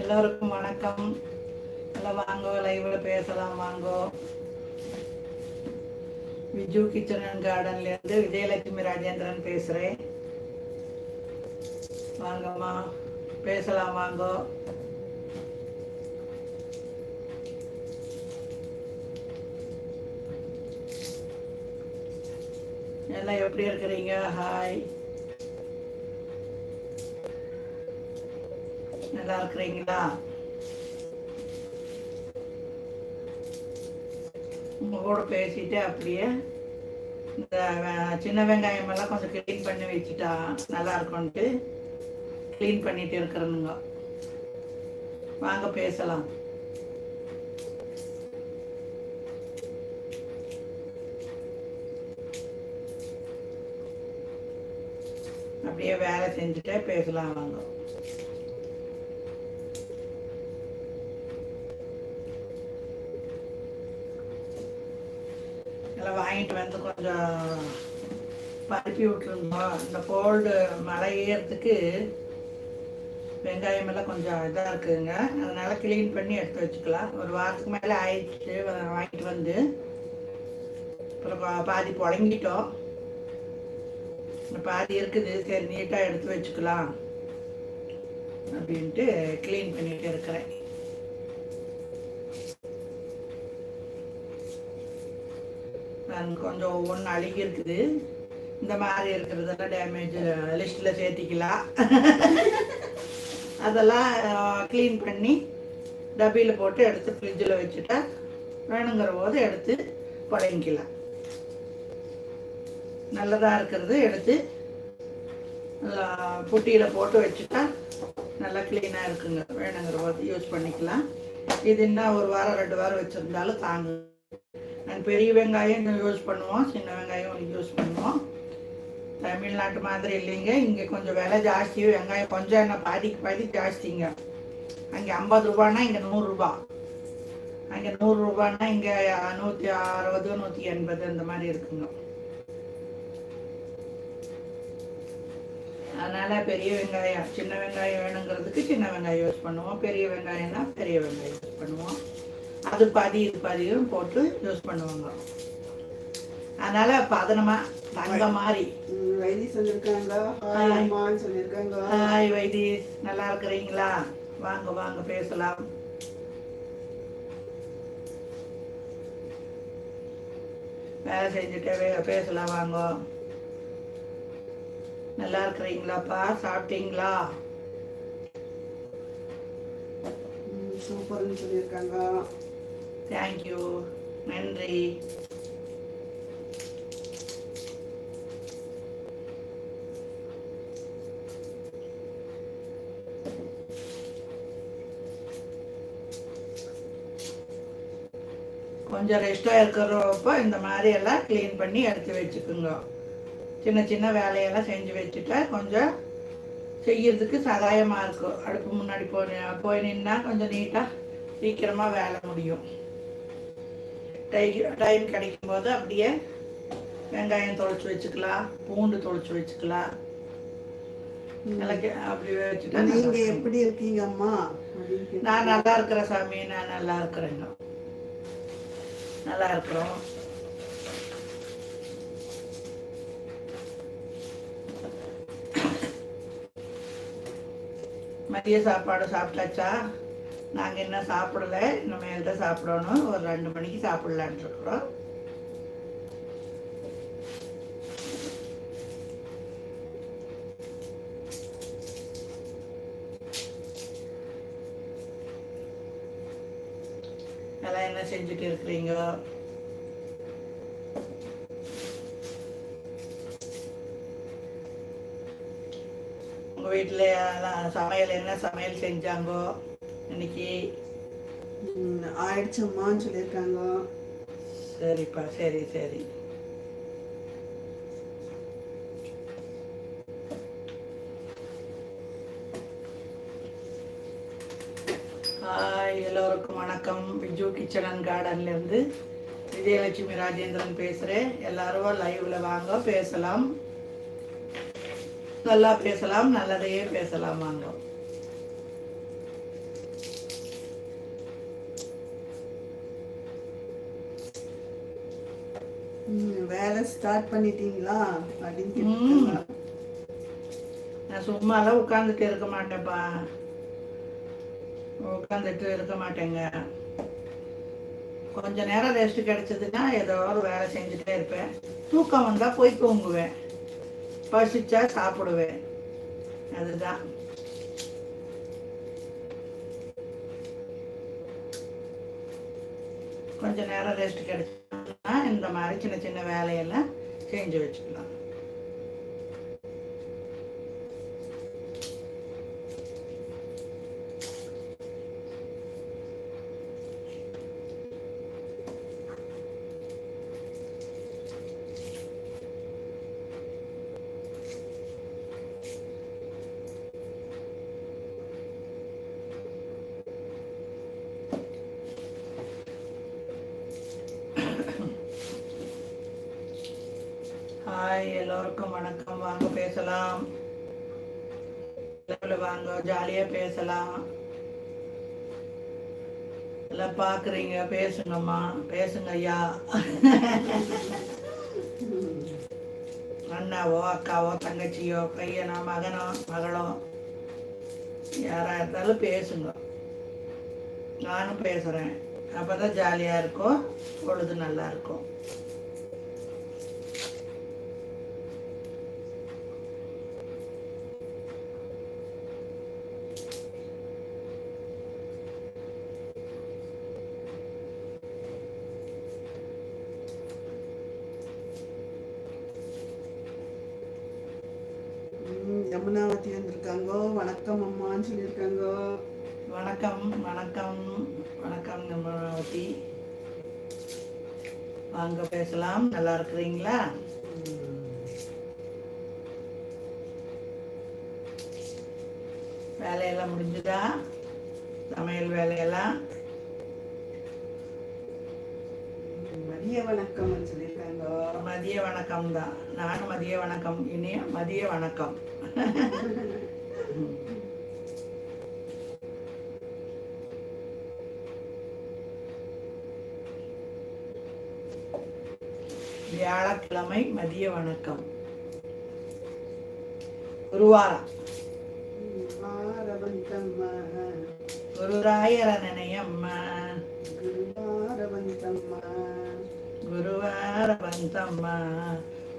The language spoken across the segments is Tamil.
எல்லோருக்கும் வணக்கம். எல்லாம் வாங்கோ லைவில் பேசலாம் வாங்கோ. விஜு கிச்சன் அண்ட் கார்டன்லேருந்து விஜயலட்சுமி ராஜேந்திரன் பேசுகிறேன் வாங்கம்மா பேசலாம் வாங்கோ. எல்லாம் எப்படி இருக்கிறீங்க? ஹாய் நல்லா இருக்கிறீங்களா? உங்க கூட பேசிட்டு அப்படியே இந்த சின்ன வெங்காயம் எல்லாம் கொஞ்சம் க்ளீன் பண்ணி வச்சுட்டா நல்லா இருக்கும்ட்டு க்ளீன் பண்ணிட்டு இருக்கிறனுங்க. வாங்க பேசலாம். அப்படியே வேலை செஞ்சுட்டே பேசலாம் வாங்க. எல்லாம் வாங்கிட்டு வந்து கொஞ்சம் பருப்பி விட்டுருந்தோம். இந்த கோல்டு மழை ஏறத்துக்கு வெங்காயம் எல்லாம் கொஞ்சம் இதாக இருக்குதுங்க அதனால் க்ளீன் பண்ணி எடுத்து வச்சுக்கலாம். ஒரு வாரத்துக்கு மேலே ஆயிடுச்சு. வாங்கிட்டு வந்து அப்புறம் பா- பாதி புழங்கிட்டோம். பாதி இருக்குது. சரி நீட்டாக எடுத்து வச்சுக்கலாம். அப்படின்ட்டு க்ளீன் பண்ணிகிட்டு இருக்கிறேன். நான் கொஞ்சம் ஒவ்வொன்று அழுகி இருக்குது இந்த மாதிரி இருக்கிறதெல்லாம் டேமேஜ் லிஸ்ட்டில் சேர்த்திக்கலாம். அதெல்லாம் க்ளீன் பண்ணி டப்பியில் போட்டு எடுத்து ஃப்ரிட்ஜில் வச்சுட்டா வேணுங்கிற போது எடுத்து புடங்கிக்கலாம். நல்லதாக இருக்கிறது எடுத்து நல்லா புட்டியில் போட்டு வச்சுட்டா நல்லா க்ளீனாக இருக்குங்க. வேணுங்கிற போது யூஸ் பண்ணிக்கலாம். இது இன்னும் ஒரு வாரம் ரெண்டு வாரம் வச்சுருந்தாலும் தாங்குங்க பெரிய வெங்காயம் யூஸ் பண்ணுவோம் சின்ன வெங்காயம் யூஸ் பண்ணுவோம். தமிழ்நாட்டு மாதிரி இல்லைங்க. இங்கே கொஞ்சம் விலை ஜாஸ்தி வெங்காயம் கொஞ்சம் என்ன பாதிக்கு பாதி ஜாஸ்திங்க. அங்கே ஐம்பது ரூபான்னா இங்கே நூறுரூபா அங்கே நூறுரூபான்னா இங்கே நூற்றி அறுபது நூற்றி எண்பது அந்த மாதிரி இருக்குங்க. அதனால் பெரிய வெங்காயம் சின்ன வெங்காயம் வேணுங்கிறதுக்கு சின்ன வெங்காயம் யூஸ் பண்ணுவோம். பெரிய வெங்காயம்னா பெரிய வெங்காயம் யூஸ் பண்ணுவோம். அது பாதி இது பாதியும் போட்டு யூஸ் பண்ணுவாங்க. அதனால பதனமா தங்க மாதிரி. ம், வைத்தி சொல்லியிருக்காங்க ஹாய். வைத்தி நல்லா இருக்கிறீங்களா? வாங்க வாங்க பேசலாம். வேலை செஞ்சுட்டே பேசலாம் வாங்க. நல்லா இருக்கிறீங்களாப்பா? சாப்பிட்டீங்களா? சூப்பர்னு சொல்லியிருக்காங்க தேங்க்யூ நன்றி. கொஞ்சம் ரெஸ்டாக இருக்கிறப்போ இந்த மாதிரி எல்லாம் க்ளீன் பண்ணி எடுத்து வச்சுக்குங்க. சின்ன சின்ன வேலையெல்லாம் செஞ்சு வச்சுட்டா கொஞ்சம் செய்யறதுக்கு சகாயமாக இருக்கும். அடுப்பு முன்னாடி போய் போய் நின்னா கொஞ்சம் நீட்டாக சீக்கிரமாக வேலை முடியும். டைம் கிடைக்கும் போது அப்படியே வெங்காயம் தொலைச்சி வச்சுக்கலாம் பூண்டு தொலைச்சி வச்சுக்கலாம். அப்படி வச்சுட்டா நீங்க. எப்படி இருக்கீங்க அம்மா? நான் நல்லா இருக்கிறேன் சாமி நான் நல்லா இருக்கிறேங்க. நல்லா இருக்கிறோம். மதிய சாப்பாடு சாப்பிட்டாச்சா? நாங்கள் என்ன சாப்பிடல இனிமேல் தான் சாப்பிடணும். ஒரு ரெண்டு மணிக்கு சாப்பிடலான்னு இருக்கிறோம். எல்லாம் என்ன செஞ்சுட்டு இருக்கிறீங்க? உங்கள் வீட்டில் சமையல் என்ன சமையல் செஞ்சாங்கோ? இன்னைக்கு. ஆயிடுச்சம்மான்னு சொல்லியிருக்காங்க. சரிப்பா சரி சரி. ஹாய் எல்லோருக்கும் வணக்கம். விஜு கிச்சன் அண்ட் கார்டன்லேருந்து விஜயலட்சுமி ராஜேந்திரன் பேசுகிறேன் எல்லாரும் லைவில் வாங்க பேசலாம். நல்லா பேசலாம் நல்லதையே பேசலாம் வாங்க. வேலை ஸ்டார்ட் பண்ணிட்டீங்களா? அப்படின்னு கேட்டிருக்காங்க நான் சும்மாலாம் உட்காந்துட்டு இருக்க மாட்டேன்ப்பா. உட்காந்துட்டு இருக்க மாட்டேங்க. கொஞ்ச நேரம் ரெஸ்ட் கிடைச்சதுன்னா ஏதோ ஒரு வேலை செஞ்சுட்டே இருப்பேன். தூக்கம் வந்தால் போய் தூங்குவேன். பசிச்சா சாப்பிடுவேன். அதுதான். கொஞ்ச நேரம் ரெஸ்ட் கிடைச்சா இந்த மாதிரி சின்ன சின்ன வேலையெல்லாம் செஞ்சு வச்சுக்கலாம் ஹாய் எல்லோருக்கும் வணக்கம். வாங்க பேசலாம். வாங்க ஜாலியாக பேசலாம். எல்லாம் பார்க்குறீங்க பேசுங்கம்மா. பேசுங்க ஐயா. அண்ணாவோ அக்காவோ தங்கச்சியோ பையனோ மகனோ மகளோ யாராக இருந்தாலும் பேசுங்க. நானும் பேசுகிறேன் அப்போ தான் ஜாலியாக இருக்கும் பொழுது நல்லா இருக்கும் ம், யமுனாவதி வந்திருக்காங்க வணக்கம் அம்மான்னு சொல்லியிருக்காங்க வணக்கம் வணக்கம் வணக்கம் நம்மவதி வாங்க பேசலாம். நல்லா இருக்கிறீங்களா? வேலையெல்லாம் முடிஞ்சுதா? சமையல் வேலையெல்லாம்? மதிய வணக்கம்னு சொல்லியிருக்காங்க. மதிய வணக்கம் தான் நானும் மதிய வணக்கம் இனிய மதிய வணக்கம். வியாழக்கிழமை மதிய வணக்கம். குருவாரம் ம், ஆரவந்தம்மா குருராயர நினையம்மா குருவாரவந்தம்மா.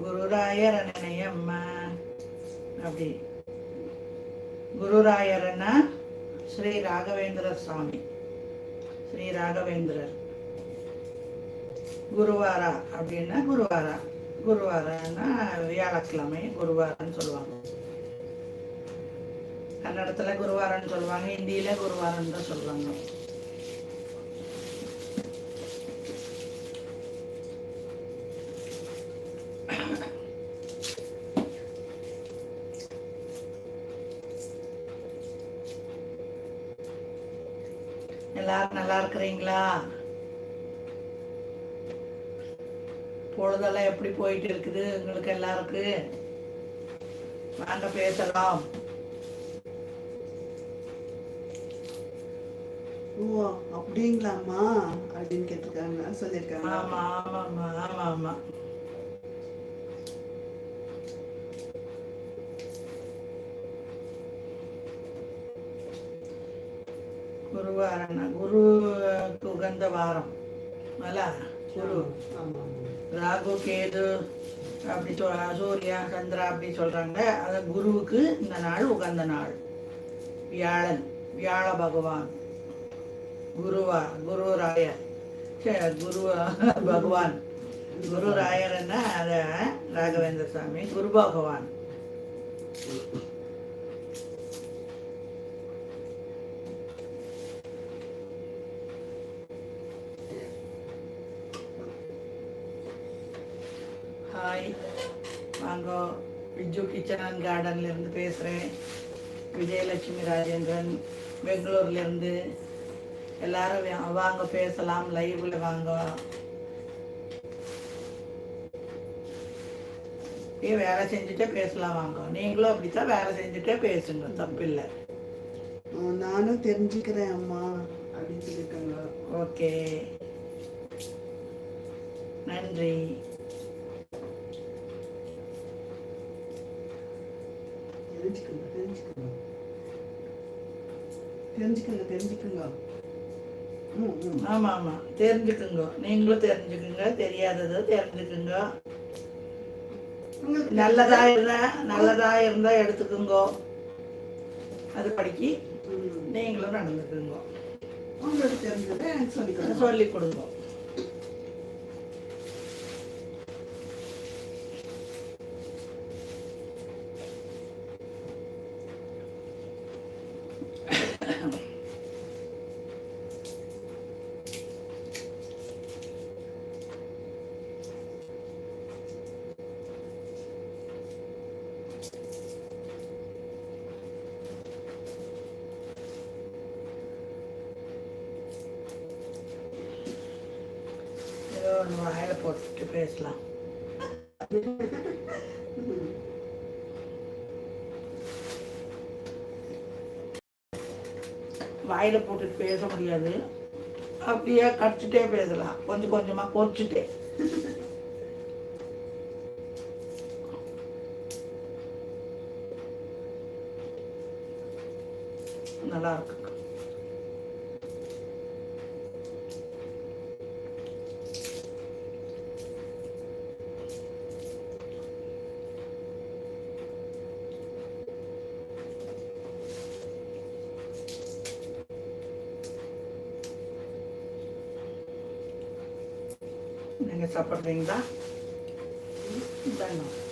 குருராயர நினையம்மா அப்படி. குருராயரன்னா ஸ்ரீ ராகவேந்திர சுவாமி. ஸ்ரீ ராகவேந்திரர். குருவாரா அப்படின்னா குருவாரா. குருவாரன்னா வியாழக்கிழமை குருவாரன்னு சொல்லுவாங்க. கன்னடத்தில் குருவாரன்னு சொல்லுவாங்க ஹிந்தியில குருவாரன்னு தான் சொல்லுவாங்க எல்லாரும் நல்லா இருக்கிறீங்களா பொழுதெல்லாம் எப்படி போயிட்டு இருக்குது உங்களுக்கு எல்லாருக்கு? வாங்க பேசலாம். ஓ அப்படிங்களாம்மா? அப்படின்னு கேட்டிருக்காங்க சொல்லியிருக்காங்க ஆமா ஆமாம்மா ஆமா ஆமா குருவாரன்னா குருவுக்கு உகந்த வாரம். அல்ல குரு. ஆமா. ராகு கேது அப்படி சொல் சூர்யா சந்திரா அப்படி சொல்றாங்க. அதை குருவுக்கு இந்த நாள் உகந்த நாள். வியாழன் வியாழ பகவான். குருவா குரு ராயர் சே, குரு பகவான். குரு ராயர்னா அத ராகவேந்திர சாமி குரு பகவான் ஹாய் வாங்க விஜு கிச்சன் அண்ட் கார்டன்ல இருந்து பேசுகிறேன் விஜயலட்சுமி ராஜேந்திரன் பெங்களூர்ல இருந்து எல்லாரும் வா- வாங்க பேசலாம் லைவ்ல வாங்க. அப்படியே வேலை செஞ்சுட்டே பேசலாம் வாங்க. நீங்களும் அப்படித்தான் வேலை செஞ்சுட்டே பேசுங்க தப்பில்லை ஆ, நானும் தெரிஞ்சுக்கிறேன் அம்மா அப்படின்னு சொல்லியிருக்காங்க ஓகே. நன்றி. தெரிஞ்சுக்கோங்க தெரிஞ்சுக்கோங்க. தெரிஞ்சுக்கோங்க தெரிஞ்சுக்கோங்க. ஆமா ஆமா. தெரிஞ்சுக்குங்க. நீங்களும் தெரிஞ்சுக்குங்க. தெரியாததை தெரிஞ்சுக்குங்க. நல்லதா இருந்தா நல்லதா இருந்தா எடுத்துக்குங்க. அது படிக்கி. நீங்களும் நடந்துக்குங்க. உங்களுக்கு தெரிஞ்சதை எனக்கு சொல்லி கொடுங்க ஏதோ ஒன்று வாயில போட்டுட்டு பேசலாம் வாயில் போட்டுட்டு பேச முடியாது. அப்படியே கடிச்சிட்டே பேசலாம். கொஞ்சம் கொஞ்சமாக கொறிச்சிட்டே esta parte linda. No.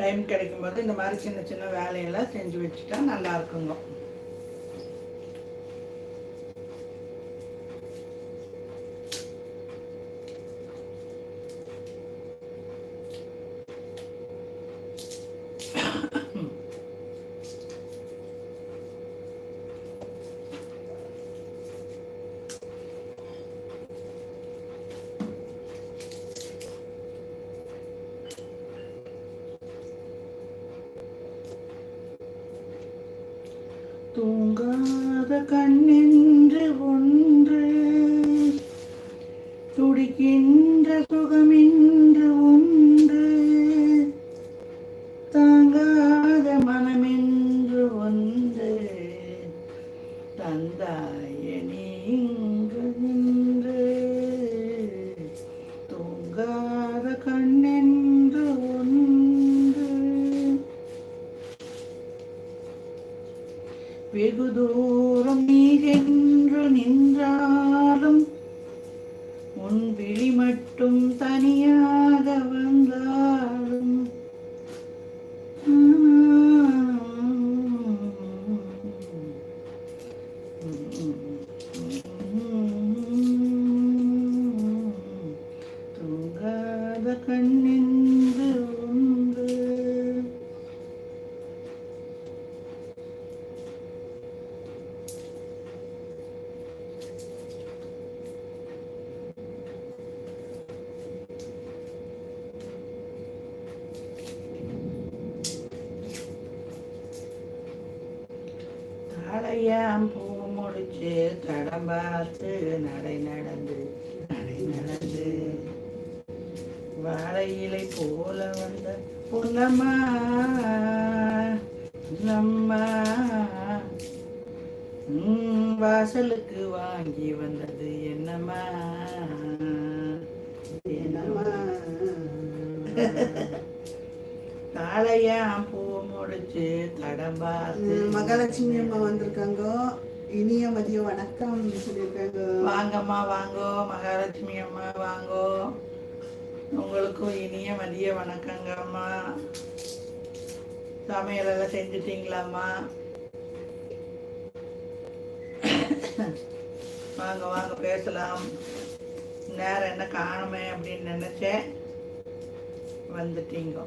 Time கிடைக்கும்போது இந்த மாதிரி சின்ன சின்ன வேலையெல்லாம் செஞ்சு வச்சுட்டா நல்லா இருக்குங்க. துடிக்கின்ற சுகமின் second இலை போல வந்த பொன்னம்மா நம்மா வாசலுக்கு வாங்கி வந்தது என்னம்மா? என்னம்மா? காளையாம் பூ முடிச்சு தடம் பார்த்து மகாலட்சுமி அம்மா வந்திருக்காங்க. இனிய மதிய வணக்கம் சொல்லியிருக்காங்க. வாங்கம்மா வாங்கோ. மகாலட்சுமி அம்மா வாங்கோ. உங்களுக்கும் இனிய மதிய வணக்கங்க அம்மா. சமையலெல்லாம் செஞ்சுட்டீங்களாம்மா? வாங்க வாங்க பேசலாம். நேரம் என்ன காணுமே அப்படின்னு நினச்சேன். வந்துட்டீங்க.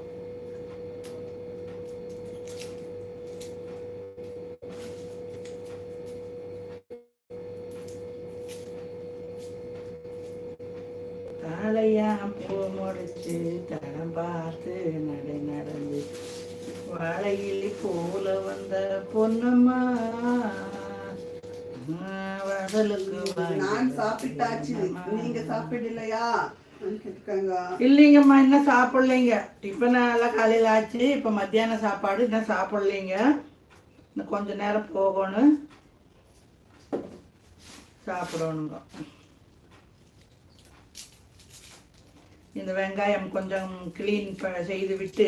போல வந்த பொன்னம்மா நான் சாப்பிட்டாச்சு. நீங்க சாப்பிடலையா? இல்லைங்கம்மா இன்னும் சாப்பிடலைங்க. டிஃபன் எல்லாம் காலையில் ஆச்சு. இப்போ மத்தியானம் சாப்பாடு இன்னும் சாப்பிடலைங்க. இன்னும் கொஞ்ச நேரம் போகணும். சாப்பிடணுங்க. இந்த வெங்காயம் கொஞ்சம் க்ளீன் செய்து விட்டு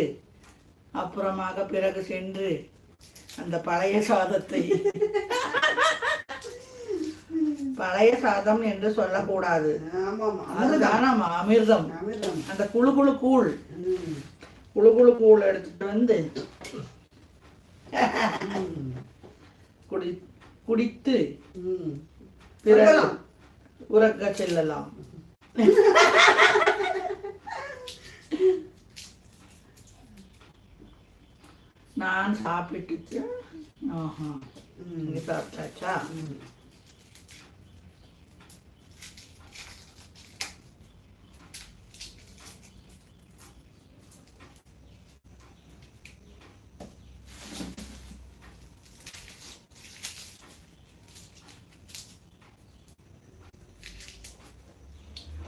அப்புறமாக பிறகு சென்று அந்த பழைய சாதத்தை பழைய சாதம் என்று சொல்லக்கூடாது ஆமா ஆமா அதுதான் நம்ம அமிர்தம் அமிர்தம் அந்த குழு குழு கூழ். குழு குழு கூழ் எடுத்துட்டு வந்து. குடி குடித்து. பிறகு. உறக்க செல்லலாம் நான் சாப்பிட்டுச்சு ஆஹா நீங்க சாப்பிட்டாச்சா? ம்.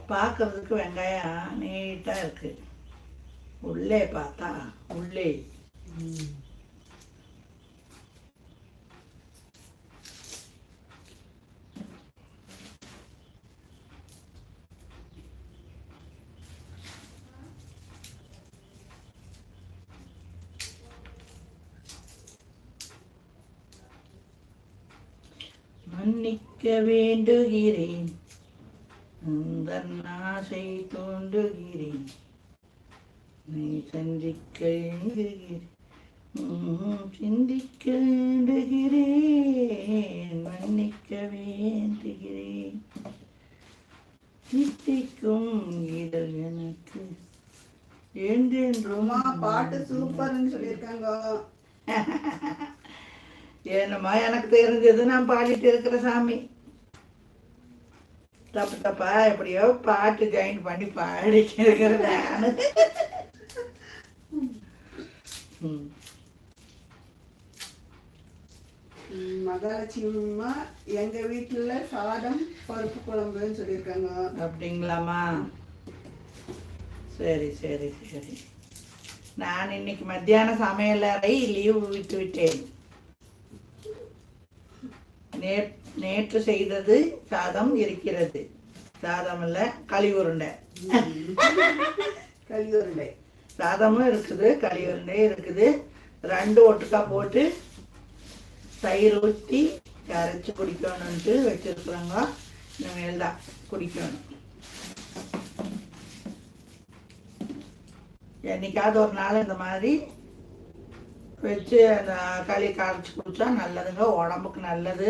பார்க்கறதுக்கு வெங்காயம் நீட்டாக இருக்குது உள்ளே பார்த்தா உள்ளே. மன்னிக்க வேண்டுகிறேன். உந்தன் ஆசை தோன்றுகிறேன் நீ சந்திக்க எங்குகிறேன் சிந்திக்க வேண்டுகிறேன். மன்னிக்க வேண்டுகிறேன். சித்திக்கும் இதழ் எனக்கு என்றென்றும் பாட்டு சூப்பர்னு சொல்லியிருக்காங்க. என்னம்மா எனக்கு தெரிஞ்சது நான் பாடிட்டு இருக்கிற சாமி. தப்பு தப்பா எப்படியோ பாட்டு ஜாயின் பண்ணி பாடிட்டு இருக்கிற நானு. ம். ம், மகாலட்சுமி அம்மா எங்க வீட்டுல சாதம் பருப்பு குழம்புன்னு சொல்லியிருக்காங்க. அப்படிங்களாம்மா. சரி சரி சரி. நான் இன்னைக்கு மத்தியான சமையலறை லீவு விட்டு விட்டேன். நே நேற்று செய்தது சாதம் இருக்கிறது. சாதம் இல்லை களி உருண்டை கலியுருண்டை சாதமும் இருக்குது களி உருண்டை இருக்குது. ரெண்டு ஒட்டுக்கா போட்டு தயிர் ஊற்றி கரைச்சி குடிக்கணுன்ட்டு வச்சுருக்குறோங்க. இனிமேல் தான் குடிக்கணும். என்னைக்காவது ஒரு நாள் இந்த மாதிரி வச்சு அந்த களி கரைச்சி குடிச்சா நல்லதுங்க. உடம்புக்கு நல்லது.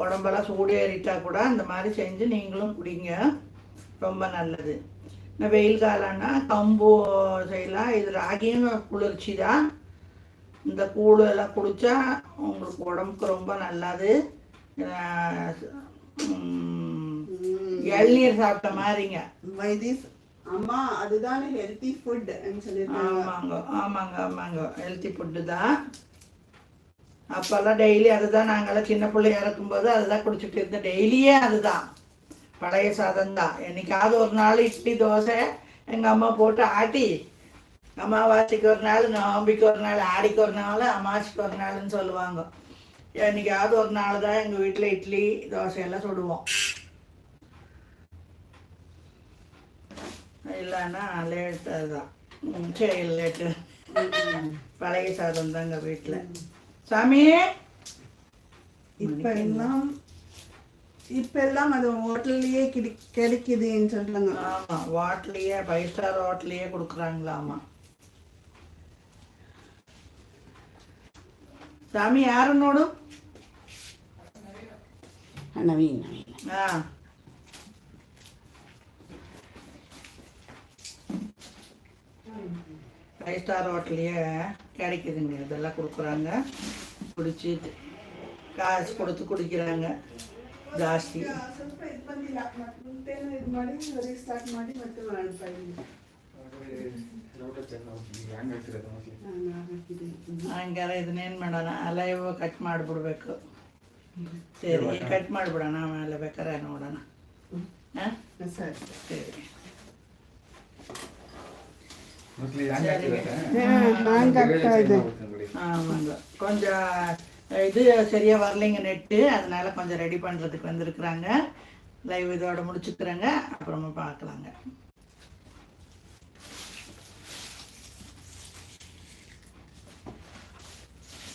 உடம்பெல்லாம் சூடு ஏறிட்டா கூட அந்த மாதிரி செஞ்சு நீங்களும் குடிங்க. ரொம்ப நல்லது. இந்த வெயில் காலம்னா கம்பு செய்யலாம். இது ராகியும் குளிர்ச்சி தான். இந்த கூழ் எல்லாம் குடிச்சா உங்களுக்கு உடம்புக்கு ரொம்ப நல்லது. இளநீர் சாப்பிட்ட மாதிரிங்க. வைத்திஸ் அம்மா அதுதானே ஹெல்த்தி ஃபுட் ஆமாங்க ஆமாங்க ஆமாங்க. ஹெல்த்தி ஃபுட்டு தான். அப்போல்லாம் டெய்லி அதுதான் நாங்களாம் சின்ன பிள்ளையா இருக்கும்போது அதுதான் குடிச்சிட்டு இருந்தோம். டெய்லியே அதுதான். பழைய சாதம் தான் என்னைக்காவது ஒரு நாள் இட்லி தோசை எங்கள் அம்மா போட்டு ஆட்டி அமாவாசைக்கு ஒரு நாள் நோம்பிக்கு ஒரு நாள் ஆடிக்கு ஒரு நாள் அமாவாசைக்கு ஒரு நாள்னு சொல்லுவாங்க. என்னைக்காவது ஒரு நாள் தான் எங்கள் வீட்டில் இட்லி தோசையெல்லாம் சுடுவோம். இல்லைன்னா லேட்டு அதுதான். சரி லேட்டு பழைய சாதம் தாங்க வீட்டில் சாமியே இப்போ எல்லாம் இப்போ எல்லாம் அது ஹோட்டல்லையே கிடை கிடைக்குதுன்னு சொல்லுங்க. ஆமாம் ஹோட்டல்லையே ஃபைவ் ஸ்டார் ஹோட்டல்லையே கொடுக்குறாங்களாமா. சாமி யாருன்னோடும் நவீன் நவீன். ஆ. ஃபைவ் ஸ்டார் ஹோட்டல்லையே கிடைக்குதுங்க. இதெல்லாம் கொடுக்குறாங்க. பிடிச்சி காசு கொடுத்து குடிக்கிறாங்க. ಜಾಸ್ತಿ ಹಂಗಾರ ಇದನ್ನೇನು ಮಾಡೋಣ ಲೈವ್ ಕಟ್ ಮಾಡಿಬಿಡ್ಬೇಕು ಸರಿ ಕಟ್ ಮಾಡಿಬಿಡೋಣ ಆಮೇಲೆ ಬೇಕಾರೆ ನೋಡೋಣ ಹಾಂ ಸರಿ ಸರಿ ஆமாங்க. கொஞ்சம் இது சரியா வரலைங்க நெட்டு அதனால கொஞ்சம் ரெடி பண்ணுறதுக்கு வந்திருக்குறாங்க. லைவ் இதோட முடிச்சுக்கிறேங்க. அப்புறமா பார்க்கலாங்க.